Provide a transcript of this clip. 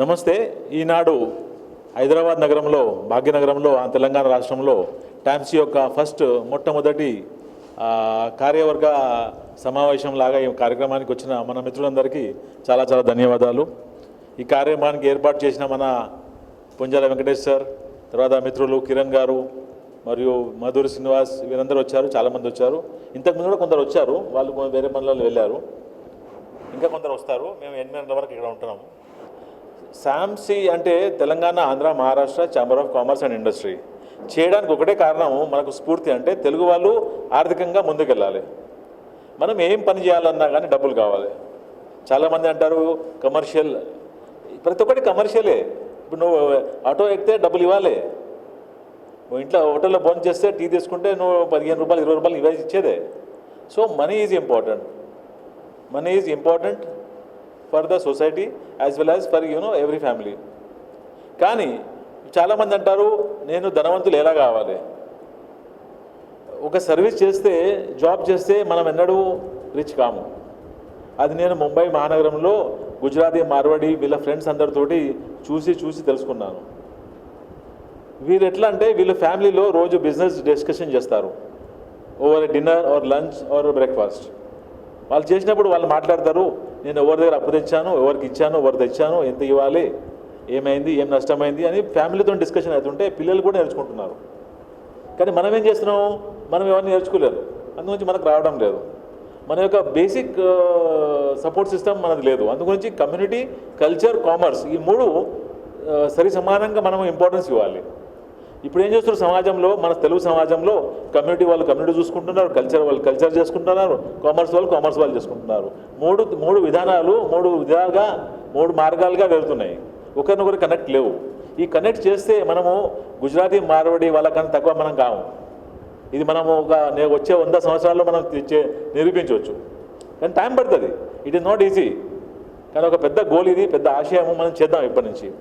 నమస్తే. ఈనాడు హైదరాబాద్ నగరంలో భాగ్యనగరంలో ఆ తెలంగాణ రాష్ట్రంలో టైమ్స్ యొక్క ఫస్ట్ మొట్టమొదటి కార్యవర్గ సమావేశం లాగా ఈ కార్యక్రమానికి వచ్చిన మన మిత్రులందరికీ చాలా చాలా ధన్యవాదాలు. ఈ కార్యక్రమానికి ఏర్పాటు చేసిన మన పుంజాల వెంకటేష్ సార్ తర్వాత మిత్రులు కిరణ్ గారు మరియు మధుర్ శ్రీనివాస్ వీరందరూ వచ్చారు చాలామంది వచ్చారు. ఇంతకుముందు కూడా కొందరు వచ్చారు వాళ్ళు వేరే పనులలో వెళ్ళారు. ఇంకా కొందరు వస్తారు మేము ఎనిమిది గంటల వరకు ఇక్కడ ఉంటున్నాము. శామ్సీ అంటే Telangana Andhra Maharashtra chamber of commerce and industry. చేయడానికి ఒకటే కారణం మనకు స్ఫూర్తి అంటే తెలుగు వాళ్ళు ఆర్థికంగా ముందుకెళ్ళాలి. మనం ఏం పని చేయాలన్నా కానీ డబ్బులు కావాలి. చాలామంది అంటారు కమర్షియల్. ప్రతి ఒక్కటి కమర్షియలే. ఇప్పుడు నువ్వు ఆటో ఎక్కితే డబ్బులు ఇవ్వాలి. నువ్వు ఇంట్లో హోటల్లో భోజనం చేస్తే టీ తీసుకుంటే నువ్వు పదిహేను రూపాయలు ఇరవై రూపాయలు ఇవే ఇచ్చేదే. So money is important. Money is important for the society. As well as for you know every family కానీ చాలామంది అంటారు నేను ధనవంతులు ఎలా కావాలి? ఒక సర్వీస్ చేస్తే జాబ్ చేస్తే మనం ఎన్నడూ రిచ్ కాము. అది నేను ముంబై మహానగరంలో గుజరాతీ మార్వాడి వీళ్ళ ఫ్రెండ్స్ అందరితోటి చూసి చూసి తెలుసుకున్నాను. వీరు ఎట్లా అంటే వీళ్ళ ఫ్యామిలీలో రోజు బిజినెస్ డిస్కషన్ చేస్తారు. Over dinner or lunch or breakfast వాళ్ళు చేసినప్పుడు వాళ్ళు మాట్లాడతారు నేను ఎవరి దగ్గర అప్పు తెచ్చాను ఎవరికి ఇచ్చాను ఎవరు తెచ్చాను ఎంత ఇవ్వాలి ఏమైంది ఏం నష్టమైంది అని ఫ్యామిలీతో డిస్కషన్ అవుతుంటే పిల్లలు కూడా నేర్చుకుంటున్నారు. కానీ మనం ఏం చేస్తున్నాం మనం ఎవరిని నేర్చుకోలేదు అందుగురించి మనకు రావడం లేదు. మన యొక్క బేసిక్ సపోర్ట్ సిస్టమ్ మనది లేదు. అందుగురించి కమ్యూనిటీ కల్చర్ కామర్స్ ఈ మూడు సరి సమానంగా మనం ఇంపార్టెన్స్ ఇవ్వాలి. ఇప్పుడు ఏం చేస్తున్నారు? సమాజంలో మన తెలుగు సమాజంలో కమ్యూనిటీ వాళ్ళు కమ్యూనిటీ చూసుకుంటున్నారు కల్చర్ వాళ్ళు కల్చర్ చేసుకుంటున్నారు కామర్స్ వాళ్ళు కామర్స్ వాళ్ళు చేసుకుంటున్నారు. మూడు మూడు విధానాలు మూడు విధాలుగా మూడు మార్గాలుగా వెళ్తున్నాయి. ఒకరినొకరు కనెక్ట్ లేవు. ఈ కనెక్ట్ చేస్తే మనము గుజరాతీ మార్వడి వాళ్ళకన్నా తక్కువ మనం కాము. ఇది మనము ఒక వచ్చే వంద సంవత్సరాల్లో మనం తెచ్చే- నిరూపించవచ్చు. కానీ టైం పడుతుంది. ఇట్ ఈస్ నాట్ ఈజీ కానీ ఒక పెద్ద గోల్ ఇది పెద్ద ఆశయము మనం చేద్దాం ఇప్పటి నుంచి.